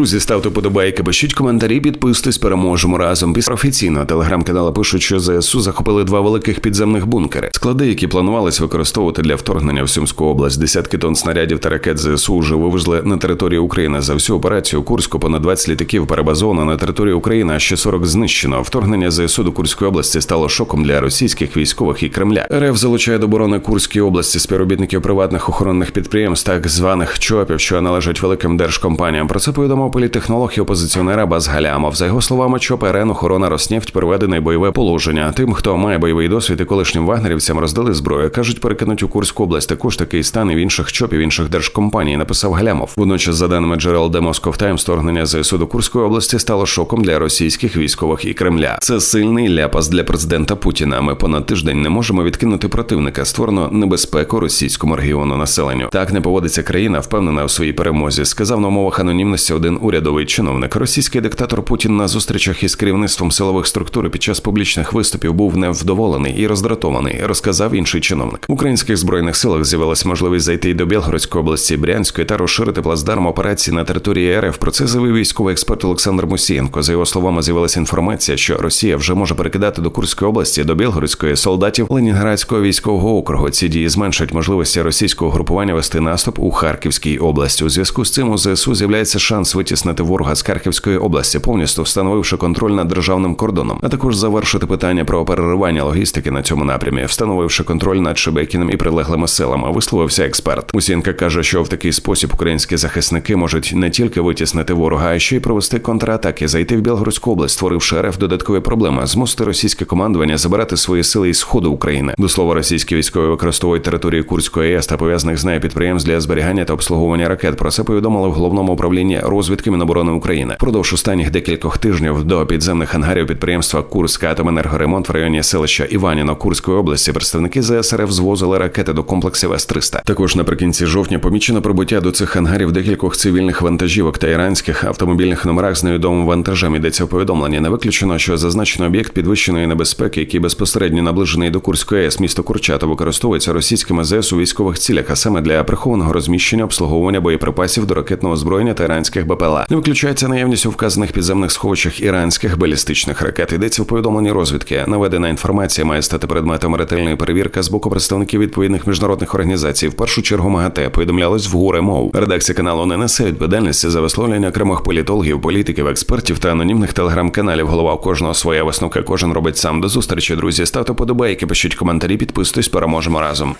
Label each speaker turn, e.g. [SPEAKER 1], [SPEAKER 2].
[SPEAKER 1] Друзі, ставте подобайки, пишіть коментарі, підписуйтесь, переможемо разом. Після офіційного телеграм-каналу пишуть, що ЗСУ захопили два великих підземних бункери. Склади, які планувались використовувати для вторгнення в Сумську область. Десятки тонн снарядів та ракет ЗСУ вже вивезли на територію України. За всю операцію Курську понад 20 літаків перебазовано на територію України, а ще 40 знищено. Вторгнення ЗСУ до Курської області стало шоком для російських військових і Кремля. РФ залучає до оборони Курської області співробітників приватних охоронних підприємств, так званих ЧОПів, що належать великим держкомпаніям. Про це повідомив політтехнолог і опозиціонера Баз Галямов. За його словами, ЧОП РН охорона Роснефть переведений бойове положення. Тим, хто має бойовий досвід і колишнім вагнерівцям роздали зброю. кажуть, перекинуть у Курську область. Також такий стан і в інших ЧОПів інших держкомпаній. Написав Галямов. Водночас, за даними джерел The Moscow Times, вторгнення ЗСУ до Курської області стало шоком для російських військових і Кремля. Це сильний ляпас для президента Путіна. Ми понад тиждень не можемо відкинути противника. Створено небезпеку російському регіону населенню. Так не поводиться країна, впевнена у своїй перемозі. Сказав на умовах анонімності один урядовий чиновник. Російський диктатор Путін на зустрічах із керівництвом силових структур під час публічних виступів був невдоволений і роздратований. Розказав інший чиновник. В українських збройних силах з'явилась можливість зайти й до Білгородської області Брянської та розширити плацдарм операції на території РФ. Про це заявив військовий експерт Олександр Мусієнко. За його словами, з'явилася інформація, що Росія вже може перекидати до Курської області до Білгородської солдатів Ленінградського військового округу. Ці дії зменшать можливості російського групування вести наступ у Харківській області. У зв'язку з цим у ЗСУ з'являється шанс витіснити ворога з Харківської області, повністю встановивши контроль над державним кордоном, а також завершити питання про переривання логістики на цьому напрямі, встановивши контроль над Шебекіним і прилеглими селами. Висловився експерт. Мусінка каже, що в такий спосіб українські захисники можуть не тільки витіснити ворога, а ще й провести контратаки, зайти в Білгородську область, створивши РФ додаткові проблеми, змусити російське командування забирати свої сили із сходу України. До слова, російські військові використовують територію Курської АЕС та пов'язаних з нею підприємств для зберігання та обслуговування ракет. Про це повідомили в головному управлінні розвідки Міноборони України. Продовж останніх декількох тижнів до підземних ангарів підприємства Курська атоменергоремонт в районі селища Іваніно Курської області представники ЗСРФ звозили ракети до комплексів С-300. Також наприкінці жовтня помічено прибуття до цих ангарів декількох цивільних вантажівок та іранських автомобільних номерах з невідомим вантажем. Йдеться в повідомленні. Не виключено, що зазначений об'єкт підвищеної небезпеки, який безпосередньо наближений до Курської АЕС місто Курчата, використовується російськими ЗС у військових цілях, а саме для прихованого розміщення обслуговування боєприпасів до ракетного озброєння та іранських БПЛА. Не виключається наявність у вказаних підземних сховищах іранських балістичних ракет. Йдеться в повідомленні розвідки. Наведена інформація має стати предметом ретельної перевірки з боку представників відповідних міжнародних організацій. В першу чергу МАГАТЕ повідомлялось в горе мов. Редакція каналу не несе відповідальності за висловлення окремих політологів, політиків, експертів та анонімних телеграм-каналів. Голова кожного своя висновка. Кожен робить сам. До зустрічі, друзі. Ставте подобайки, пишіть коментарі, підписуйтесь, переможемо разом.